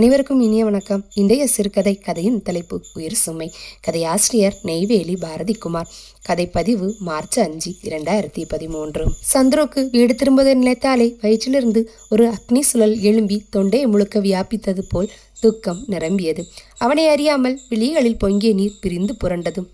அனைவருக்கும் இனிய வணக்கம். இன்றைய சிறுகதை கதையின் தலைப்பு உயிர் சுமை. கதை ஆசிரியர் நெய்வேலி பாரதிக்குமார் கதைப்பதிவு மார்ச் அஞ்சு இரண்டாயிரத்தி பதிமூன்று. சந்திரோக்கு வீடு திரும்புவதை நினைத்தாலே வயிற்றிலிருந்து ஒரு அக்னி சுழல் எழும்பி தொண்டையை முழுக்க வியாபித்தது போல் துக்கம் நிரம்பியது. அவனை அறியாமல் விழிகளில் பொங்கிய நீர் பிரிந்து புரண்டது.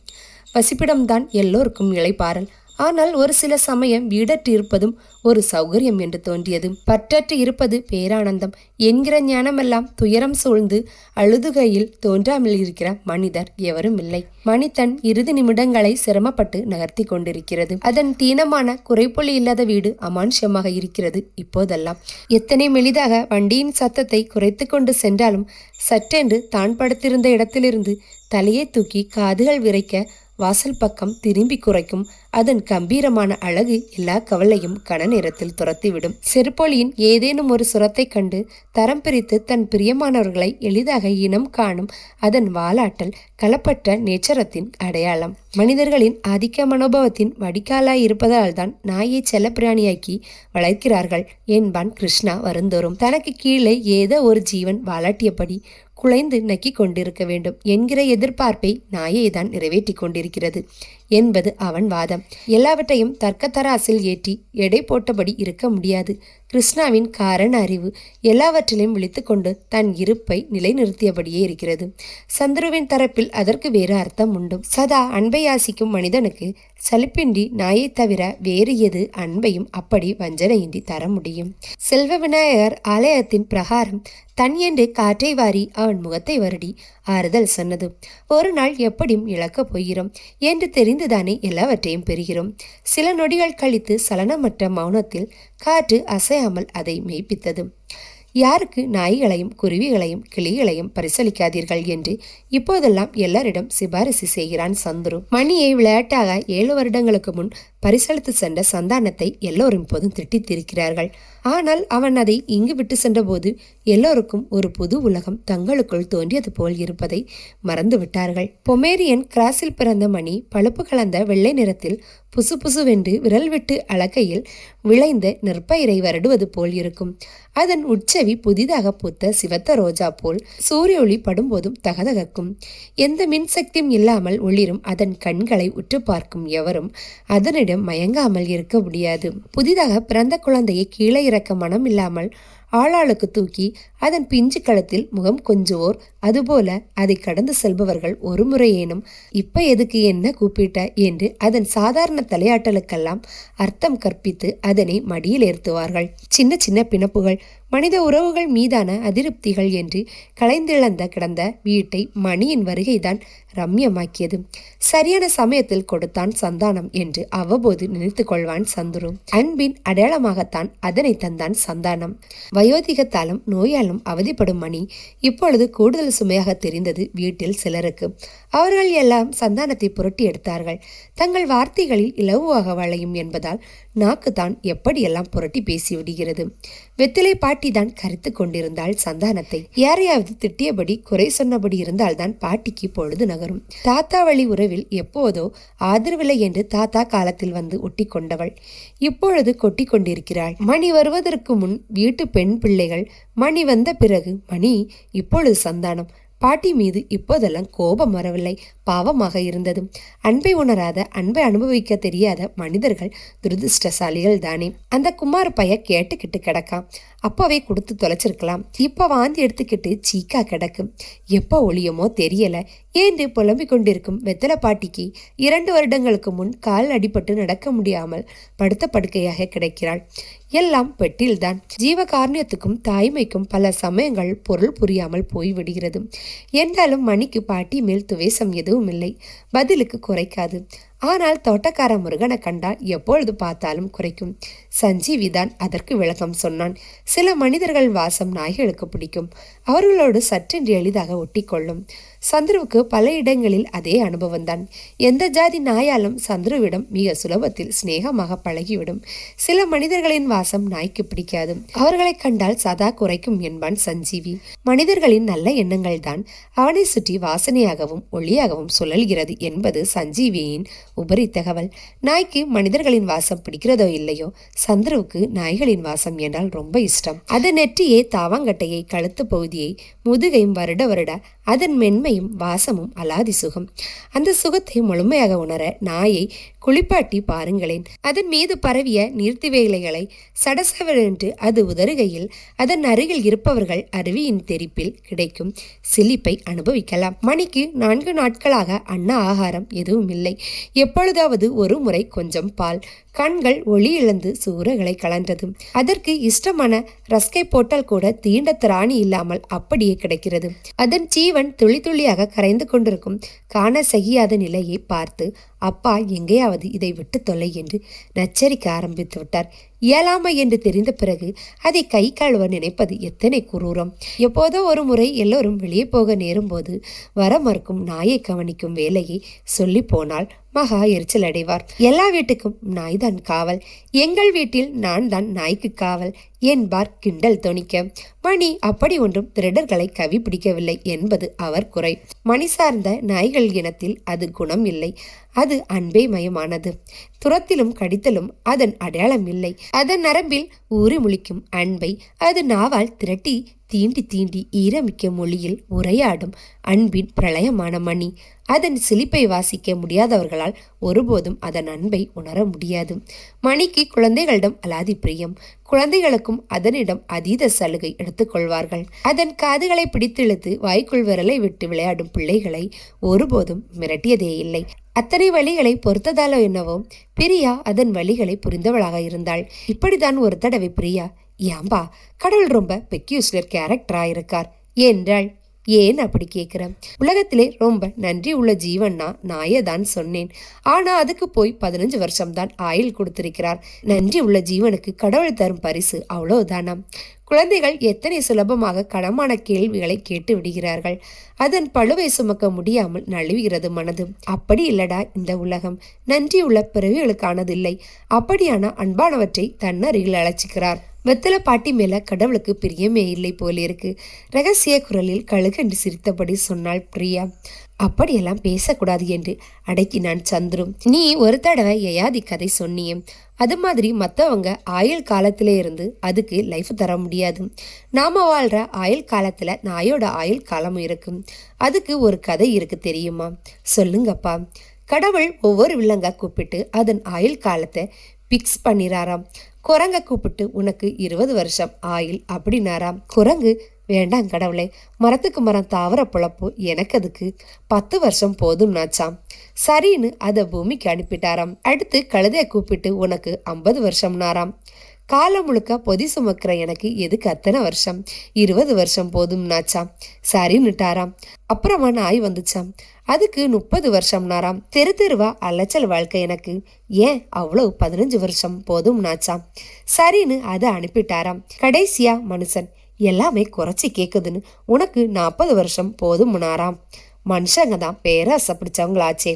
வசிப்பிடம்தான் எல்லோருக்கும் இளைப்பாறல். ஆனால் ஒரு சில சமயம் வீடற்று இருப்பதும் ஒரு சௌகரியம் என்று தோன்றியது. பற்றற்று இருப்பது பேரானந்தம் என்கிற ஞானமெல்லாம் துயரம் சூழ்ந்து அழுதுகையில் தோன்றாமல் இருக்கிற மனிதர் எவரும் இல்லை. மனிதன் இறுதி நிமிடங்களை சிரமப்பட்டு நகர்த்தி கொண்டிருக்கிறது. அதன் தீனமான குறைப்புள்ளி இல்லாத வீடு அமானுஷ்யமாக இருக்கிறது இப்போதெல்லாம். எத்தனை மெலிதாக வண்டியின் சத்தத்தை குறைத்து கொண்டு சென்றாலும் சற்றென்று தான் படுத்திருந்த இடத்திலிருந்து தலையை தூக்கி காதுகள் விரைக்க வாசல் பக்கம் திரும்பி குறைக்கும் அதன் கம்பீரமான அழகு எல்லா கவலையும் கன நேரத்தில் துரத்திவிடும். செருப்பொலியின் ஏதேனும் ஒரு சுரத்தை கண்டு தரம் பிரித்து தன் பிரியமானவர்களை எளிதாக இனம் காணும் அதன் வாலாட்டல் கலப்பட்ட நேச்சரத்தின் அடையாளம். மனிதர்களின் ஆதிக்க மனோபவத்தின் வடிகாலாய் இருப்பதால் தான் நாயை செல்லப்பிராணியாக்கி வளர்க்கிறார்கள் என்பான் கிருஷ்ணா வருந்தோறும். தனக்கு கீழே ஏதோ ஒரு ஜீவன் வாலாட்டியபடி குலைந்து நக்கி கொண்டிருக்க வேண்டும் என்கிற எதிர்பார்ப்பை நாயை தான் நிறைவேற்றி கொண்டிருக்கிறது. என்பது அவன் வாதம். எல்லாவற்றையும் தர்க்கத்தராசில் ஏற்றி எடை போட்டபடி இருக்க முடியாது. கிருஷ்ணாவின் காரண அறிவு எல்லாவற்றிலும் விழித்துக்கொண்டு தன் இருப்பை நிலைநிறுத்தியபடியே இருக்கிறது. சந்துருவின் தரப்பில் அதற்கு வேறு அர்த்தம் உண்டு. சதா அன்பை யாசிக்கும் மனிதனுக்கு சலிப்பின்றி நாயை தவிர வேறு எது அன்பையும் அப்படி வஞ்சனையின்றி தர முடியும். செல்வ விநாயகர் ஆலயத்தின் பிரகாரம் தன் என்று காற்றை வாரி அவன் முகத்தை வருடி ஆறுதல் சொன்னது. ஒரு நாள் எப்படியும் இழக்கப் போகிறோம் என்று தெரிந்துதானே எல்லாவற்றையும் பெறுகிறோம். சில நொடிகள் கழித்து சலனமற்ற மௌனத்தில் காற்று அசையாமல் அதை மெய்ப்பித்தது. யாருக்கு நாய்களையும் குருவிகளையும் கிளிகளையும் பரிசளிக்காதீர்கள் என்று இப்போதெல்லாம் எல்லாரிடம் சிபாரிசு செய்கிறான் சந்துரு. மணியை விளையாட்டாக ஏழு வருடங்களுக்கு முன் பரிசளித்து சென்ற சந்தானத்தை எல்லோரும் இப்போதும் திட்டித்திருக்கிறார்கள். ஆனால் அவன் அதை இங்கு விட்டு சென்றபோது எல்லோருக்கும் ஒரு புது உலகம் தங்களுக்குள் தோன்றியது போல் இருப்பதை மறந்து விட்டார்கள். பொமேரியன் கிராஸில் பிறந்த மணி பழுப்பு கலந்த வெள்ளை நிறத்தில் புசு புசுவென்று விரல் விட்டு அளக்கையில் விளைந்த நெற்பயிரை வருடுவது போல் இருக்கும். அதன் உட்செவி புதிதாக பூத்த சிவத்த ரோஜா போல் சூரிய ஒளி படும்போதும் தகதகக்கும். எந்த மின்சக்தியும் இல்லாமல் ஒளிரும் அதன் கண்களை உற்று பார்க்கும் எவரும் அதனிடம் மயங்காமல் இருக்க முடியாது. புதிதாக பிறந்த குழந்தையை கீழே இறக்க மனம் இல்லாமல் ஆளாளுக்கு தூக்கி அதன் பிஞ்சு களத்தில் முகம் கொஞ்சுவோர் அதுபோல அதை கடந்து செல்பவர்கள் ஒரு முறையேனும். இப்ப எதுக்கு என்ன கூப்பிட்ட என்று அதன் சாதாரண தலையாட்டலுக்கெல்லாம் அர்த்தம் கற்பித்து அதனை மடியில் ஏற்றுவார்கள். சின்ன சின்ன பிணப்புகள் மனித உறவுகள் மீதான அதிருப்திகள் என்று கலைந்திழந்த கிடந்த வீட்டை மணியின் வருகைதான் ரம்யமாக்கியது. சரியான சமயத்தில் கொடுத்தான் சந்தானம் என்று அவ்வப்போது நினைத்து கொள்வான் சந்துரு. அன்பின் அடையாளமாகத்தான் அதனை தந்தான் சந்தானம். வயோதிகத்தாலும் நோயாலும் அவதிப்படும் மணி இப்பொழுது கூடுதல் சுமையாக தெரிந்தது வீட்டில் சிலருக்கு. அவர்கள் எல்லாம் சந்தானத்தை புரட்டி எடுத்தார்கள். தங்கள் வார்த்தைகளில் இலவுவாக வளையும் என்பதால் நாக்கு தான் எப்படியெல்லாம் புரட்டி பேசிவிடுகிறது வெத்திலை பாட்டி தான் கருத்து கொண்டிருந்தாள் சந்தானத்தை. யாரையாவது திட்டியபடி குறை சொன்னபடி இருந்தால்தான் பாட்டிக்கு பொழுது நகரும். தாத்தா வழி உறவில் எப்போதோ ஆதரவில்லை என்று தாத்தா காலத்தில் வந்து ஒட்டி கொண்டவள் இப்பொழுது கொட்டி கொண்டிருக்கிறாள். மணி வருவதற்கு முன் வீட்டு பெண் பிள்ளைகள். மணி வந்த பிறகு மணி இப்பொழுது சந்தானம். பாட்டி மீது இப்போதெல்லாம் கோபம் வரவில்லை. பாவமாக இருந்தது. அன்பை உணராத அன்பை அனுபவிக்க தெரியாத மனிதர்கள் துரதிருஷ்டசாலிகள் தானே அந்த குமார் பைய கேட்டுக்கிட்டு கிடக்கான். அப்பவே கொடுத்து தொலைச்சிருக்கலாம். இப்ப வாந்தி எடுத்துக்கிட்டு சீக்கா கிடக்கும் எப்போ ஒளியுமோ தெரியல. ஏன்று புலம்பிக் கொண்டிருக்கும் வெத்தலை பாட்டிக்கு இரண்டு வருடங்களுக்கு முன் கால் அடிபட்டு நடக்க முடியாமல் படுத்த படுக்கையாக கிடைக்கிறாள். எல்லாம் பெட்டில்தான். ஜீவகாரணியத்துக்கும் தாய்மைக்கும் பல சமயங்கள் பொருள் புரியாமல் போய்விடுகிறது. என்றாலும் மணிக்கு பாட்டி மேல் துவேசம் எதுவும் இல்லை பதிலுக்கு குறைக்காது. ஆனால் தோட்டக்கார முருகனை கண்டால் எப்பொழுது பார்த்தாலும் குறைக்கும். சஞ்சீவி தான் அதற்கு விளக்கம் சொன்னான். சில மனிதர்கள் வாசம் நாய்களுக்கு பிடிக்கும். அவர்களோடு சற்றென்று எளிதாக ஒட்டிக்கொள்ளும். சந்துருவுக்கு பல இடங்களில் அதே அனுபவம்தான் எந்த ஜாதி நாயாலும் சந்துருவிடம் மிக சுலபத்தில் சிநேகமாக பழகிவிடும். சில மனிதர்களின் வாசம் நாய்க்கு பிடிக்காது. அவர்களை கண்டால் சதா குறைக்கும் என்பான் சஞ்சீவி. மனிதர்களின் நல்ல எண்ணங்கள் தான் அவனை சுற்றி வாசனையாகவும் ஒளியாகவும் சுழல்கிறது என்பது சஞ்சீவியின் உபரி தகவல். நாய்க்கு மனிதர்களின் வாசம் பிடிக்கிறதோ இல்லையோ சந்துருவுக்கு நாய்களின் வாசம் என்றால் ரொம்ப இஷ்டம். அது நெற்றியே தாவாங்கட்டையை கழுத்து பகுதியை முதுகையும் வருட வருட அதன் மென்மையும் வாசமும் அலாதி சுகம். அந்த சுகத்தை முழுமையாக உணர நாயை குளிப்பாட்டி பாருங்களேன். அதன் மீது பரவிய நீர்த்திவேலைகளை சடசவென்று அது உதறுகையில் அதன் அருகில் இருப்பவர்கள் அருவியின் தெரிப்பில் கிடைக்கும் சிலிப்பை அனுபவிக்கலாம். மணிக்கு நான்கு நாட்களாக அன்ன ஆகாரம் எதுவும் இல்லை எப்பொழுதாவது ஒரு முறை கொஞ்சம் பால் கண்கள் ஒளி இழந்து சூறகளை கலன்றது அதற்கு இஷ்டமான ரஸ்கை போட்டால் கூட தீண்ட திராணி இல்லாமல் அப்படியே கிடைக்கிறது. அதன் ஜீவன் துளி துளியாக கரைந்து கொண்டிருக்கும். காண சகியாத நிலையை பார்த்து அப்பா எங்கேயாவது இதை விட்டு தொலை என்று நச்சரிக்க ஆரம்பித்து விட்டார். இயலாமை என்று தெரிந்த பிறகு அதை கை கழுவ நினைப்பது எத்தனை குரூரம். எப்போதோ ஒரு முறை எல்லோரும் வெளியே போக நேரும்போது வர மறுக்கும் நாயை கவனிக்கும் வேலையை சொல்லி போனால் மகா எரிச்சல் அடைவார். எல்லா வீட்டுக்கும் நாய் தான் காவல். எங்கள் வீட்டில் நான் தான் நாய்க்கு காவல். என்பார் கிண்டல் தொனிக்க. மணி அப்படி ஒன்றும் திருடர்களை கவி பிடிக்கவில்லை என்பது அவர் குறை. மணி சார்ந்த நாய்கள் இனத்தில் அது குணம் இல்லை. அது அன்பே மயமானது. துரத்திலும் கடித்தலும் அதன் அடையாளம் இல்லை. அதன் நரம்பில் ஊறி முழிக்கும் அன்பை அது நாவால் திரட்டி தீண்டி தீண்டி ஈரமிக்க மொழியில் உரையாடும் அன்பின் பிரளயமான மணி. அதன் சிலிப்பை வாசிக்க முடியாதவர்களால் ஒருபோதும் அதன் அன்பை உணர முடியாது. மணிக்கு குழந்தைகளிடம் அலாதி பிரியம். குழந்தைகளுக்கும் அதனிடம் அதீத சலுகை எடுத்துக்கொள்வார்கள் அதன் காதுகளை பிடித்திழுத்து வாய்க்குள் விரலை விட்டு விளையாடும் பிள்ளைகளை ஒருபோதும் மிரட்டியதே இல்லை. அத்தனை வழிகளை பொறுத்ததாலோ என்னவோ பிரியா அதன் வழிகளை புரிந்தவளாக இருந்தாள். இப்படித்தான் ஒரு தடவை பிரியா ஏம்பா கடவுள் ரொம்ப பெக்யூஸ்லர் கேரக்டராக இருக்கார். என்றாள். ஏன் அப்படி கேட்குறேன்? உலகத்திலே ரொம்ப நன்றி உள்ள ஜீவன்னா நாயை தான் சொன்னேன். ஆனா அதுக்கு போய் பதினஞ்சு வருஷம்தான் ஆயில் கொடுத்திருக்கிறார். நன்றி உள்ள ஜீவனுக்கு கடவுள் தரும் பரிசு அவ்வளவுதானாம். குழந்தைகள் எத்தனை சுலபமாக களமான கேள்விகளை கேட்டு விடுகிறார்கள். அதன் பழுவை சுமக்க முடியாமல் நழுவுகிறது மனது. அப்படி இல்லடா இந்த உலகம். நன்றியுள்ள பிறவிகளுக்கானதில்லை. அப்படியான அன்பானவற்றை தன்னருகில் அழைச்சிக்கிறார். வெத்தல பாட்டி மேல கடவுளுக்கு பிரியமே இல்லை போல இருக்கு. ரகசிய குரலில் கழுகண்டு சிரித்தபடி சொன்னாள் பிரியா. அப்படியெல்லாம் பேசக்கூடாது என்று அடக்கினான் சந்துரு. நீ ஒரு தடவை யயாதி கதை சொன்னியே. அது மாதிரி மற்றவங்க ஆயுள் காலத்திலே இருந்து அதுக்கு லைஃப் தர முடியாது. நாம வாழ்ற ஆயுள் காலத்துல நாயோட ஆயுள் காலமும் இருக்கும் அதுக்கு ஒரு கதை இருக்கு தெரியுமா? சொல்லுங்கப்பா. கடவுள் ஒவ்வொரு வில்லங்க கூப்பிட்டு அதன் ஆயுள் காலத்தை பிக்ஸ் பண்ணிறாராம் குரங்க கூப்பிட்டு உனக்கு இருபது வருஷம் ஆயில் அப்படின்னாராம் குரங்கு வேண்டாம் கடவுளே மரத்துக்கு மரம் தாவர பிழப்போ எனக்கு அதுக்கு. பத்து வருஷம் போதும்னாச்சாம் சரின்னு அதை பூமிக்கு அனுப்பிட்டாராம். அடுத்து கழுதைய கூப்பிட்டு உனக்கு ஐம்பது வருஷம்னாராம். காலம் முழுக்க பொதி சுமக்கிற எனக்கு எதுக்கு அத்தனை வருஷம்? இருபது வருஷம் போதும்னாச்சாம் சரின்னுட்டாராம் அப்புறமா நாய் வந்துச்சாம். அதுக்கு முப்பது வருஷம்னாராம் தெரு தெருவா அலைச்சல் வாழ்க்கை எனக்கு. ஏன் அவ்வளவு பதினஞ்சு வருஷம் போதும்னாச்சாம் சரின்னு அதை அனுப்பிட்டாராம். கடைசியா மனுஷன் எல்லாமே குறைச்சி கேக்குதுன்னு உனக்கு நாற்பது வருஷம் போதும்னாராம் மனுஷங்க தான் பேராசை பிடிச்சவங்களாச்சே.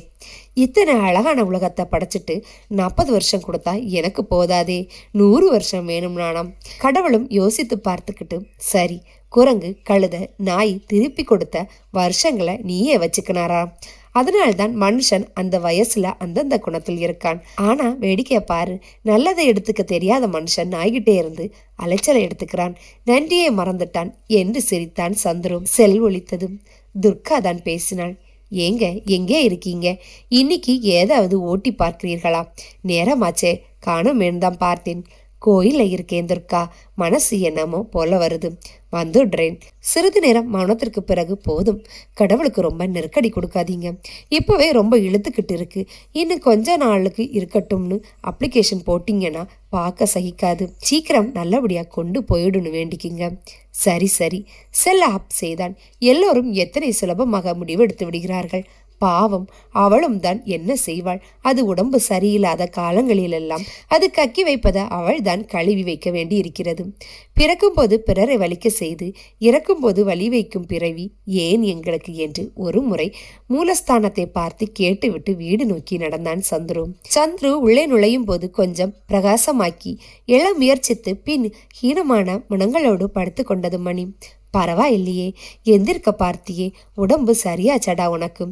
இத்தனை அழகான உலகத்தை படைச்சிட்டு நாற்பது வருஷம் கொடுத்தா எனக்கு போதாதே. நூறு வருஷம் வேணும்னானாம் கடவுளும் யோசித்து பார்த்துக்கிட்டு சரி குரங்கு கழுத நாய் திருப்பி கொடுத்த வருஷங்களை நீயே வச்சுக்கினாராம் அதனால்தான் மனுஷன் அந்த வயசுல அந்தந்த குணத்தில் இருக்கான். ஆனா வேடிக்கையை பாரு. நல்லதை எடுத்துக்க தெரியாத மனுஷன் நாய்கிட்டே இருந்து அலைச்சலை எடுத்துக்கிறான். நன்றியை மறந்துட்டான் என்று சிரித்தான் சந்துரும் செல் ஒழித்ததும் துர்கா தான் பேசினாள். ஏங்க எங்கே இருக்கீங்க? இன்னைக்கு ஏதாவது ஓட்டி பார்க்கிறீர்களா? நேரமாச்சே காணும் தான் பார்த்தேன். கோயிலில் இருக்கேன் துர்கா மனசு என்னமோ போல வருது. வந்துடுறேன். சிறிது நேரம் மௌனத்திற்கு பிறகு போதும். கடவுளுக்கு ரொம்ப நெருக்கடி கொடுக்காதீங்க. இப்போவே ரொம்ப இழுத்துக்கிட்டு இருக்கு. இன்னும் கொஞ்ச நாளுக்கு இருக்கட்டும்னு அப்ளிகேஷன் போட்டிங்கன்னா பார்க்க சகிக்காது. சீக்கிரம் நல்லபடியாக கொண்டு போயிடுன்னு வேண்டிக்கிங்க. சரி சரி. செல்ல ஆப் செய்தான். எல்லோரும் எத்தனை சுலபமாக முடிவெடுத்து விடுகிறார்கள்? பாவம் அவளும் தான் என்ன செய்வாள்? அது உடம்பு சரியில்லாத காலங்களிலெல்லாம் அது கக்கி வைப்பதை அவள் தான் கழுவி வைக்க வேண்டி இருக்கிறது பிறக்கும்போது பிறரை வலிக்க செய்து இறக்கும் போது வலி வைக்கும் பிறவி ஏன் எங்களுக்கு என்று ஒரு முறை மூலஸ்தானத்தை பார்த்து கேட்டுவிட்டு வீடு நோக்கி நடந்தான் சந்துரு. சந்துரு உள்ளே நுழையும் போது கொஞ்சம் பிரகாசமாக்கி எழ முயற்சித்து பின் ஹீனமான முனங்களோடு படுத்து கொண்டது மணி. பரவாயில்லையே எந்திருக்க பார்த்தியே உடம்பு சரியாச்சடா உனக்கு.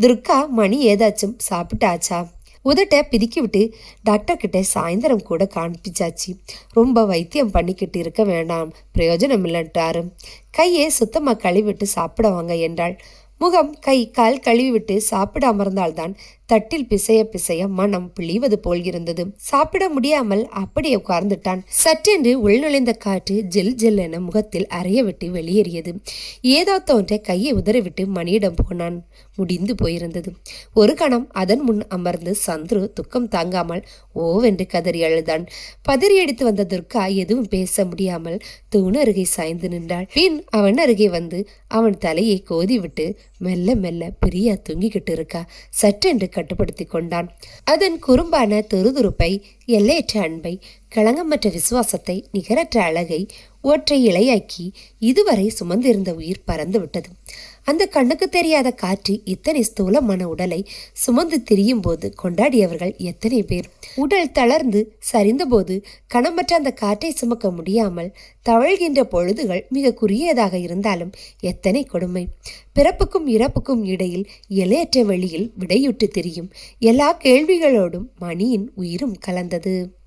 துர்கா மணி ஏதாச்சும் சாப்பிட்டாச்சா? உதட்ட பிதுக்கி விட்டு டாக்டர் கிட்ட சாயந்தரம் கூட காண்பிச்சாச்சு. ரொம்ப வைத்தியம் பண்ணிக்கிட்டு இருக்க வேண்டாம் பிரயோஜனம் இல்லைன்ட்டாரு கையை சுத்தமாக கழுவிட்டு சாப்பிடுவாங்க என்றாள். முகம் கை கால் கழுவி விட்டு சாப்பிட அமர்ந்தால்தான் தட்டில் பிசைய பிசைய மனம் பிழிவது போல் இருந்தது. சாப்பிட முடியாமல் அப்படியே உட்கார்ந்துட்டான். சற்றென்று உள்நுழைந்த காற்று ஜில் ஜில் என முகத்தில் அறைய விட்டு வெளியேறியது. ஏதோ தோன்ற கையை உதறிவிட்டு மணியிடம் போனான். முடிந்து போயிருந்தது. ஒரு கணம் அதன் முன் அமர்ந்து சந்துரு துக்கம் தாங்காமல் ஓவென்று கதறி அழுதான். பதறி அடித்து வந்த துர்கா எதுவும் பேச முடியாமல் தூண் அருகே சாய்ந்து நின்றாள். பின் அவன் அருகே வந்து அவன் தலையை கோதி விட்டு மெல்ல மெல்ல பிரியா தூங்கிக்கிட்டு இருக்கா. சற்றென்று கட்டுப்படுத்தி கொண்டான். அதன் குறும்பான துருதுருப்பை எல்லையற்ற அன்பை களங்கமற்ற விசுவாசத்தை நிகரற்ற அழகை ஒற்றை இலையாக்கி இதுவரை சுமந்திருந்த உயிர் பறந்து விட்டது அந்த கண்ணுக்கு தெரியாத காற்று இத்தனை ஸ்தூலமான உடலை சுமந்து திரியும் போது கொண்டாடியவர்கள் எத்தனை பேர்? உடல் தளர்ந்து சரிந்தபோது கணமற்ற அந்த காற்றை சுமக்க முடியாமல் தவழ்கின்ற பொழுதுகள் மிக குறுகியதாக இருந்தாலும் எத்தனை கொடுமை. பிறப்புக்கும் இறப்புக்கும் இடையில் எல்லையற்ற வெளியில் விடையுற்று திரியும் எல்லா கேள்விகளோடும் மணியின் உயிரும் கலந்தது.